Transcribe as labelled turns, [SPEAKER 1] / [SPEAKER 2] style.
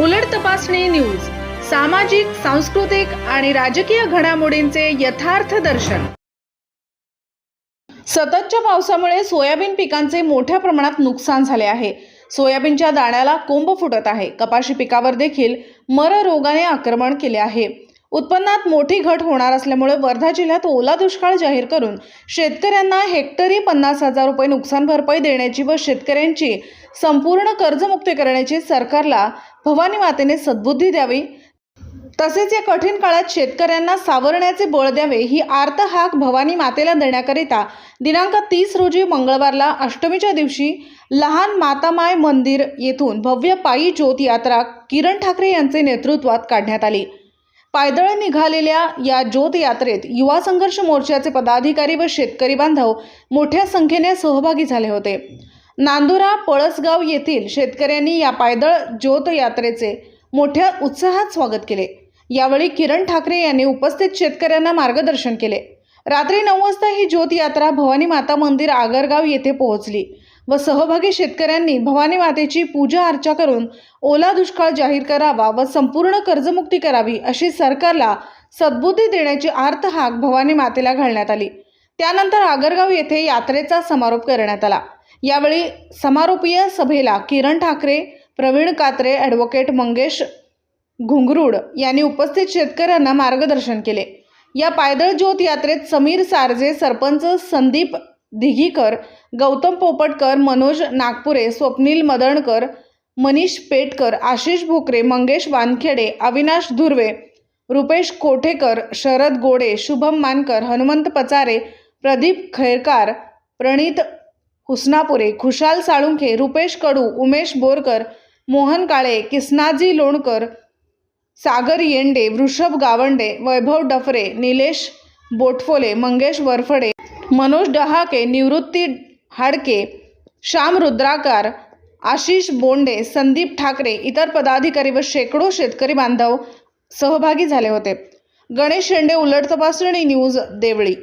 [SPEAKER 1] उलट तपासणी न्यूज सामाजिक सांस्कृतिक आणि राजकीय घडामोडींचे यथार्थ दर्शन. सततच्या पावसामुळे सोयाबीन पिकांचे मोठ्या प्रमाणात नुकसान झाले आहे. सोयाबीनच्या दाण्याला कोंब फुटत आहे. कपाशी पिकावर देखील मर रोगाने आक्रमण केले आहे. उत्पन्नात मोठी घट होणार असल्यामुळे वर्धा जिल्ह्यात ओला दुष्काळ जाहीर करून शेतकऱ्यांना हेक्टरी पन्नास हजार रुपये नुकसान भरपाई देण्याची व शेतकऱ्यांची संपूर्ण कर्जमुक्ती करण्याची सरकारला भवानी मातेने सद्बुद्धी द्यावी. तसेच या कठीण काळात शेतकऱ्यांना सावरण्याचे बळ द्यावे ही आर्त हाक भवानी मातेला देण्याकरिता दिनांक तीस रोजी मंगळवारला अष्टमीच्या दिवशी लहान मातामाय मंदिर येथून भव्य पायी ज्योत यात्रा किरण ठाकरे यांचे नेतृत्वात काढण्यात आली. पायदळ निघालेल्या या ज्योत यात्रेत युवा संघर्ष मोर्चाचे पदाधिकारी व शेतकरी बांधव मोठ्या संख्येने सहभागी झाले होते. नांदुरा पळसगाव येथील शेतकऱ्यांनी या पायदळ ज्योत यात्रेचे मोठ्या उत्साहात स्वागत केले. यावेळी किरण ठाकरे यांनी उपस्थित शेतकऱ्यांना मार्गदर्शन केले. रात्री नऊ वाजता ही ज्योत यात्रा भवानी माता मंदिर आगरगाव येथे पोहोचली. व सहभागी शेतकऱ्यांनी भवानी मातेची पूजा अर्चा करून ओला दुष्काळ जाहीर करावा व संपूर्ण कर्जमुक्ती करावी अशी सरकारला सद्बुद्धी देण्याची आर्त हाक भवानी मातेला घालण्यात आली. त्यानंतर आगरगाव येथे यात्रेचा समारोप करण्यात आला. यावेळी समारोपीय सभेला किरण ठाकरे प्रवीण कात्रे ॲडव्होकेट मंगेश घुंगरूड यांनी उपस्थित शेतकऱ्यांना मार्गदर्शन केले. या पायदळ ज्योत यात्रेत समीर सारजे सरपंच संदीप दिघीकर गौतम पोपटकर मनोज नागपुरे स्वप्नील मदणकर मनीष पेटकर आशिष भोकरे मंगेश वानखेडे अविनाश धुर्वे रुपेश कोठेकर शरद गोडे शुभम मानकर हनुमंत पचारे प्रदीप खैरकार प्रणित हुसनापुरे खुशाल साळुंखे रुपेश कडू उमेश बोरकर मोहन काळे किसनाजी लोणकर सागर येंडे वृषभ गावंडे वैभव डफरे निलेश बोटफोले मंगेश वरफडे मनोज डहाके निवृत्ती हाडके श्याम रुद्राकार आशिष बोंडे संदीप ठाकरे इतर पदाधिकारी व शेकडो शेतकरी बांधव सहभागी झाले होते. गणेश शेंडे उलट तपासणी न्यूज देवळी